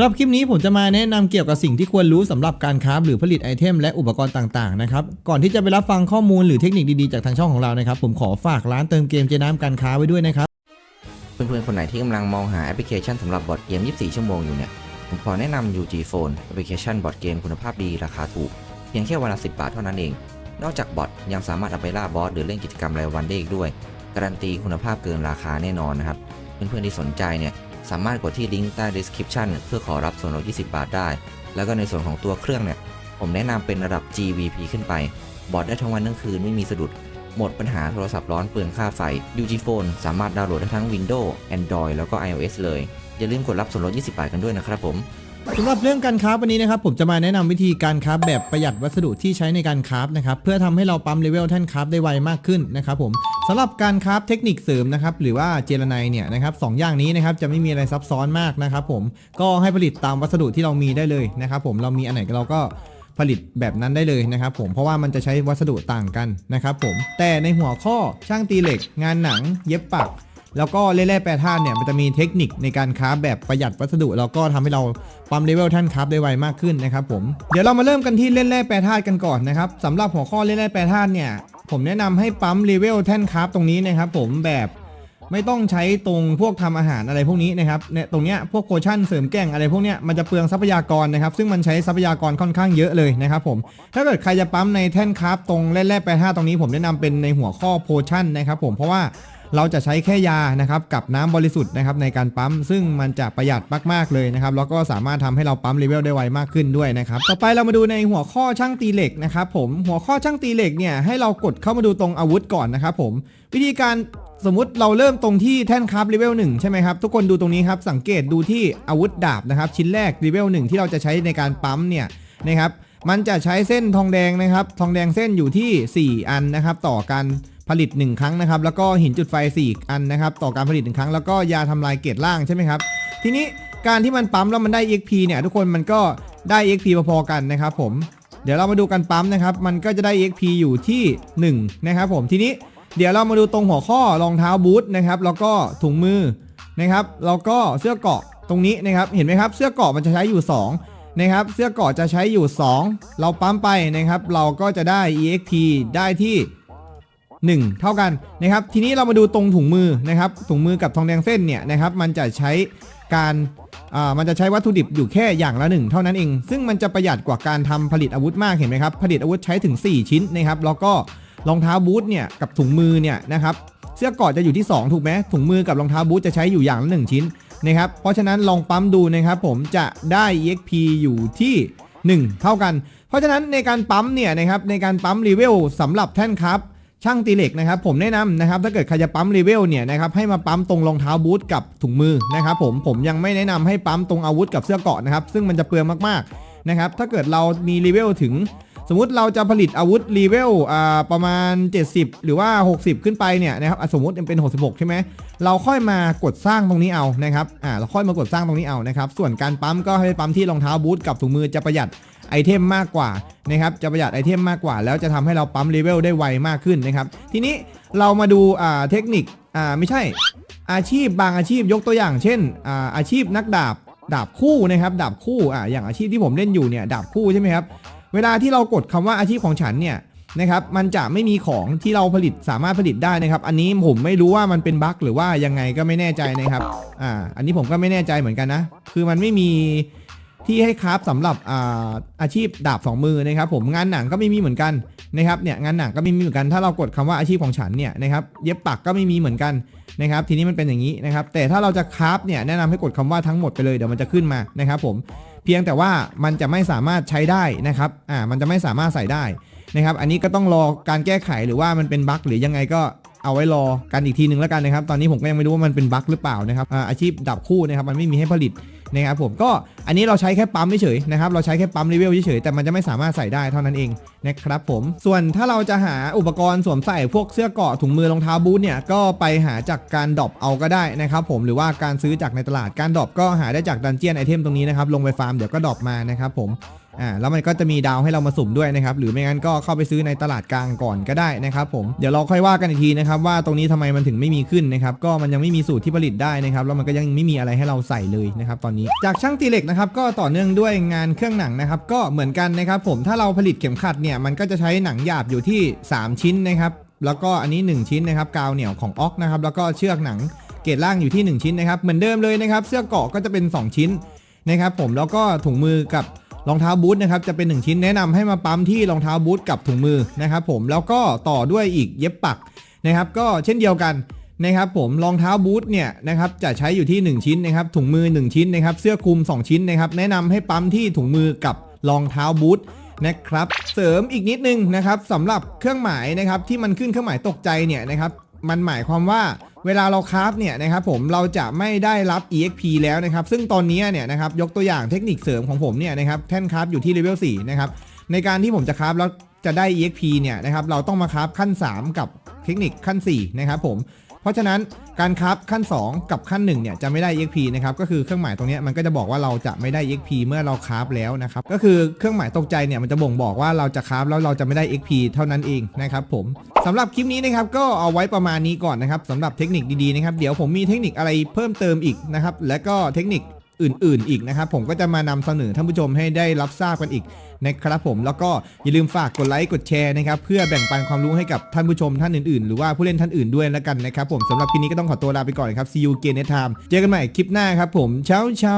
ำหรับคลิปนี้ผมจะมาแนะนำเกี่ยวกับสิ่งที่ควรรู้สำหรับการคราหรือผลิตไอเทมและอุปกรณ์ต่างๆนะครับ ก่อนที่จะไปรับฟังข้อมูลหรือเทคนิคดีๆจากทางช่องของเรานะครับ ผมขอฝากร้านเติมเกมเจน้ำการค้าไว้ด้วยนะครับ เพื่อนๆคนไหนที่กำลังมองหาแอปพลิเคชันสำหรับบอร์ดเกม 24 ชั่วโมงอยู่เนี่ย ผมขอแนะนำ UG Phone แอปพลิเคชันบอร์ดเกมคุณภาพดีราคาถูก เพียงแค่วันละ 10 บาทเท่านั้นเอง นอกจากบอทยังสามารถเอาไปล่าบอสหรือเล่นกิจกรรมรายวันได้อีกด้วย การันตีคุณภาพเกินราคาแน่นอนนะครับ เพื่อนๆที่สนใจเนี่ย สามารถกดที่ลิงก์ใต้ description เพื่อขอรับส่วนลด 20 บาทได้ แล้วก็ในส่วนของตัวเครื่องเนี่ย ผมแนะนำเป็นระดับ GVP ขึ้นไป บอดได้ทั้งวันทั้งคืนไม่มีสะดุด หมดปัญหาโทรศัพท์ร้อนเปลืองค่าไฟ UG Phone สามารถดาวน์โหลดได้ทั้ง Windows Android แล้วก็ iOS เลย อย่าลืมกดรับส่วนลด 20 บาทกันด้วยนะครับผม สำหรับเรื่องการคราฟวันนี้นะครับผมจะมาแนะนำวิธีการคราฟแบบประหยัดวัสดุที่ใช้ในการคราฟนะครับเพื่อทำให้เราปั๊มเลเวลแท่นคราฟได้ไวมากขึ้นนะครับผมสำหรับการคราฟเทคนิคเสริมนะครับหรือว่าเจรไนเนี่ยนะครับสองอย่างนี้นะครับจะไม่มีอะไรซับซ้อนมากนะครับผมก็ให้ผลิตตามวัสดุที่เรามีได้เลยนะครับผมเรามีอันไหนเราก็ผลิตแบบนั้นได้เลยนะครับผมเพราะว่ามันจะใช้วัสดุต่างกันนะครับผมแต่ในหัวข้อช่างตีเหล็ก งานหนัง เย็บปัก แล้วก็เล่แร่แปรธาตุเนี่ยมันจะมีเทคนิคในการคราฟแบบประหยัดวัสดุ แล้วก็ทำให้เราปั๊มเลเวลท่านคราฟได้ไวมากขึ้นนะครับผมเดี๋ยวเรามาเริ่มกันที่เล่แร่แปรธาตุกันก่อนนะครับสำหรับหัวข้อเล่แร่แปรธาตุเนี่ยผมแนะนำให้ปั๊มเลเวลแท่นคราฟตรงนี้นะครับผมแบบไม่ต้องใช้ตรงพวกทำอาหารอะไรพวกนี้นะครับเนี่ยตรงเนี้ยพวกโคชั่นเสริมแกล้งอะไรพวกเนี้ยมันจะเปลืองทรัพยากรนะครับ ซึ่งมันใช้ทรัพยากรค่อนข้างเยอะเลยนะครับผมถ้าเกิดใครจะปั๊มในแท่นคราฟตรงแร่แร่แปรธาตุตรงนี้ผมแนะนำเป็นในหัวข้อโพชั่นนะครับผมเพราะว่า เราจะใช้แค่ยานะครับกับน้ำบริสุทธิ์นะครับในการปั๊ม ซึ่งมันจะประหยัดมากๆเลยนะครับแล้วก็สามารถทำให้เราปั๊มเลเวลได้ไวมากขึ้นด้วยนะครับต่อไปเรามาดูในหัวข้อช่างตีเหล็กนะครับผมหัวข้อช่างตีเหล็กเนี่ยให้เรากดเข้ามาดูตรงอาวุธก่อนนะครับผมวิธีการสมมติเราเริ่มตรงที่แท่นคราฟเลเวล1ใช่ไหมครับ ทุกคนดูตรงนี้ครับ สังเกตดูที่อาวุธดาบนะครับ ชิ้นแรกเลเวล1ที่เราจะใช้ในการปั๊มเนี่ยนะครับมันจะใช้เส้นทองแดงนะครับ ทองแดงเส้นอยู่ที่ 4 อันนะครับ ต่อการ ผลิต 1 ครั้งนะครับ แล้วก็หินจุดไฟ 4 อันนะครับ ต่อการผลิต 1 ครั้ง แล้วก็ยาทำลายเกรดล่างใช่ไหมครับ ทีนี้การที่มันปั๊มแล้วมันได้ EXP เนี่ยทุกคนมันก็ได้ EXP พอๆกันนะครับผม เดี๋ยวเรามาดูกันปั๊มนะครับ มันก็จะได้ EXP อยู่ที่ 1 นะครับผม ทีนี้เดี๋ยวเรามาดูตรงหัวข้อรองเท้าบูทนะครับ แล้วก็ถุงมือนะครับ แล้วก็เสื้อเกาะตรงนี้นะครับ เห็นไหมครับ เสื้อเกาะมันจะใช้อยู่ 2 นะครับ เสื้อเกาะจะใช้อยู่ 2 เราปั๊มไปนะครับ เราก็จะได้ EXP ได้ที่ 1 เท่ากันนะครับ ทีนี้เรามาดูตรงถุงมือนะครับ ถุงมือกับทองแดงเส้นเนี่ยนะครับมันจะใช้การมันจะใช้วัตถุดิบอยู่แค่อย่างละหนึ่งเท่านั้นเอง ซึ่งมันจะประหยัดกว่าการทำผลิตอาวุธมากเห็นไหมครับ ผลิตอาวุธใช้ถึง 4 ชิ้นนะครับ แล้วก็รองเท้าบูทเนี่ยกับถุงมือเนี่ยนะครับ เสื้อกราะจะอยู่ที่ 2 ถูกไหมถุงมือกับรองเท้าบูทจะใช้อยู่อย่างละ1ชิ้นนะครับ เพราะฉะนั้นลองปั๊มดูนะครับผมจะได้ EXP อยู่ที่ 1 เท่ากัน เพราะฉะนั้นในการปั๊มเนี่ยนะครับในการปั๊มรีเวลสำหรับแท่นครับ ช่างตีเหล็กนะครับผมแนะนำนะครับถ้าเกิดใครจะปั๊มเลเวลเนี่ยนะครับให้มาปั๊มตรงรองเท้าบูทกับถุงมือนะครับผมผมยังไม่แนะนำให้ปั๊มตรงอาวุธกับเสื้อเกาะนะครับซึ่งมันจะเปลืองมากๆนะครับถ้าเกิดเรามีเลเวลถึง สมมติเราจะผลิตอาวุธเลเวลอ่าประมาณ 70 หรือว่า 60 ขึ้นไปเนี่ยนะครับสมมติเป็น 66 ใช่ไหมเราค่อยมากดสร้างตรงนี้เอานะครับอ่าเราค่อยมากดสร้างตรงนี้เอานะครับส่วนการปั๊มก็ให้ปั๊มที่รองเท้าบูทกับถุงมือจะประหยัด ไอเทมมากกว่านะครับจะประหยัดไอเทมมากกว่า แล้วจะทำให้เราปั๊มเลเวลได้ไวมากขึ้นนะครับ ทีนี้เรามาดูอ่าเทคนิคอ่าไม่ใช่อาชีพบางอาชีพยกตัวอย่าง เช่นอ่าอาชีพนักดาบดาบคู่นะครับดาบคู่อ่าอย่างอาชีพที่ผมเล่นอยู่เนี่ยดาบคู่ใช่ไหมครับเวลาที่เรากดคำว่าอาชีพของฉันเนี่ยนะครับมันจะไม่มีของที่เราผลิตสามารถผลิตได้นะครับ อันนี้ผมไม่รู้ว่ามันเป็นบั๊กหรือว่ายังไงก็ไม่แน่ใจนะครับอ่าอันนี้ผมก็ไม่แน่ใจเหมือนกันนะ คือมันไม่มี ที่ให้คราฟสำหรับอาอาชีพดาบสองมือนะครับผมงานหนังก็ไม่มีเหมือนกันนะครับเนี่ยงานหนังก็ไม่มีเหมือนกันถ้าเรากดคำว่าอาชีพของฉันเนี่ยนะครับเย็บปักก็ไม่มีเหมือนกันนะครับทีนี้มันเป็นอย่างนี้นะครับแต่ถ้าเราจะคราฟเนี่ยแนะนำให้กดคำว่าทั้งหมดไปเลยเดี๋ยวมันจะขึ้นมานะครับผมเพียงแต่ว่ามันจะไม่สามารถใช้ได้นะครับอ่ามันจะไม่สามารถใส่ได้นะครับอันนี้ก็ต้องรอการแก้ไขหรือว่ามันเป็นบั๊กหรือยังไงก็เอาไว้รอกันอีกทีหนึ่งแล้วกันนะครับ ตอนนี้ผมก็ยังไม่รู้ว่ามันเป็นบั๊กหรือเปล่านะครับอาชีพดาบคู่นะครับมันไม่มีให้ผลิต นะครับผมก็อันนี้เราใช้แค่ปั๊มเฉยๆนะครับเราใช้แค่ปั๊มรีเวลเฉยๆแต่มันจะไม่สามารถใส่ได้เท่านั้นเองนะครับผมส่วนถ้าเราจะหาอุปกรณ์สวมใส่พวกเสื้อเกาะถุงมือรองเท้าบูทเนี่ยก็ไปหาจากการดรอปเอาก็ได้นะครับผมหรือว่าการซื้อจากในตลาดการดรอปก็หาได้จากดันเจียนไอเทมตรงนี้นะครับลงไปฟาร์มเดี๋ยวก็ดรอปมานะครับผม อ่าแล้วมันก็จะมีดาวให้เรามาสุ่มด้วยนะครับหรือไม่งั้นก็เข้าไปซื้อในตลาดกลางก่อนก็ได้นะครับผมเดี๋ยวเราค่อยว่ากันอีกทีนะครับว่าตรงนี้ทำไมมันถึงไม่มีขึ้นนะครับก็มันยังไม่มีสูตรที่ผลิตได้นะครับแล้วมันก็ยังไม่มีอะไรให้เราใส่เลยนะครับตอนนี้จากช่างตีเหล็กนะครับก็ต่อเนื่องด้วยงานเครื่องหนังนะครับก็เหมือนกันนะครับผมถ้าเราผลิตเข็มขัดเนี่ยมันก็จะใช้หนังหยาบอยู่ที่ 3 ชิ้นนะครับแล้วก็อันนี้ 1 ชิ้นนะครับกาวเหนียวของออกนะครับแล้วก็เชือกหนังเกรดล่างอยู่ที่ 1 ชิ้นนะครับเหมือนเดิมเลยนะครับเสื้อเกาะก็จะเป็น 2 ชิ้นนะครับผมแล้วก็ถุงมือกับ รองเท้าบูทนะครับจะเป็น 1 ชิ้นแนะนำให้มาปั๊มที่รองเท้าบูทกับถุงมือนะครับผมแล้วก็ต่อด้วยอีกเย็บปักนะครับ ก็เช่นเดียวกันนะครับผมรองเท้าบูทเนี่ยนะครับจะใช้อยู่ที่ 1 ชิ้นนะครับถุงมือ 1 ชิ้นนะครับเสื้อคลุม 2 ชิ้นนะครับแนะนำให้ปั๊มที่ถุงมือกับรองเท้าบูทนะครับเสริมอีกนิดนึงนะครับสำหรับเครื่องหมายนะครับที่มันขึ้นเครื่องหมายตกใจเนี่ยนะครับมันหมายความว่า เวลาเราคราฟเนี่ยนะครับผมเราจะไม่ได้รับ exp แล้วนะครับ ซึ่งตอนนี้เนี่ยนะครับยกตัวอย่างเทคนิคเสริมของผมเนี่ยนะครับแท่นคราฟอยู่ที่เลเวล4นะครับในการที่ผมจะคราฟแล้วจะได้ exp เนี่ยนะครับเราต้องมาคราฟขั้น 3 กับเทคนิคขั้น4นะครับผม เพราะฉะนั้นการคราฟขั้น 2 กับขั้น1เนี่ยจะไม่ได้ EXP นะครับก็คือเครื่องหมายตรงนี้มันก็จะบอกว่าเราจะไม่ได้ EXP เมื่อเราคราฟแล้วนะครับก็คือเครื่องหมายตกใจเนี่ยมันจะบ่งบอกว่าเราจะคราฟแล้วเราจะไม่ได้ EXP เท่านั้นเองนะครับผมสำหรับคลิปนี้นะครับก็เอาไว้ประมาณนี้ก่อนนะครับสำหรับเทคนิคดีๆนะครับเดี๋ยวผมมีเทคนิคอะไรเพิ่มเติมอีกนะครับและก็เทคนิค อื่น ๆ อีกนะครับ ผมก็จะมานำเสนอท่านผู้ชมให้ได้รับทราบกันอีกนะครับผมแล้วก็อย่าลืมฝากกดไลค์กดแชร์นะครับเพื่อแบ่งปันความรู้ให้กับท่านผู้ชมท่านอื่น ๆ หรือว่าผู้เล่นท่านอื่นด้วยแล้วกันนะครับผมสำหรับคลิปนี้ก็ต้องขอตัวลาไปก่อนครับ see you again next time เจอกันใหม่คลิปหน้าครับผมเช้าเช้า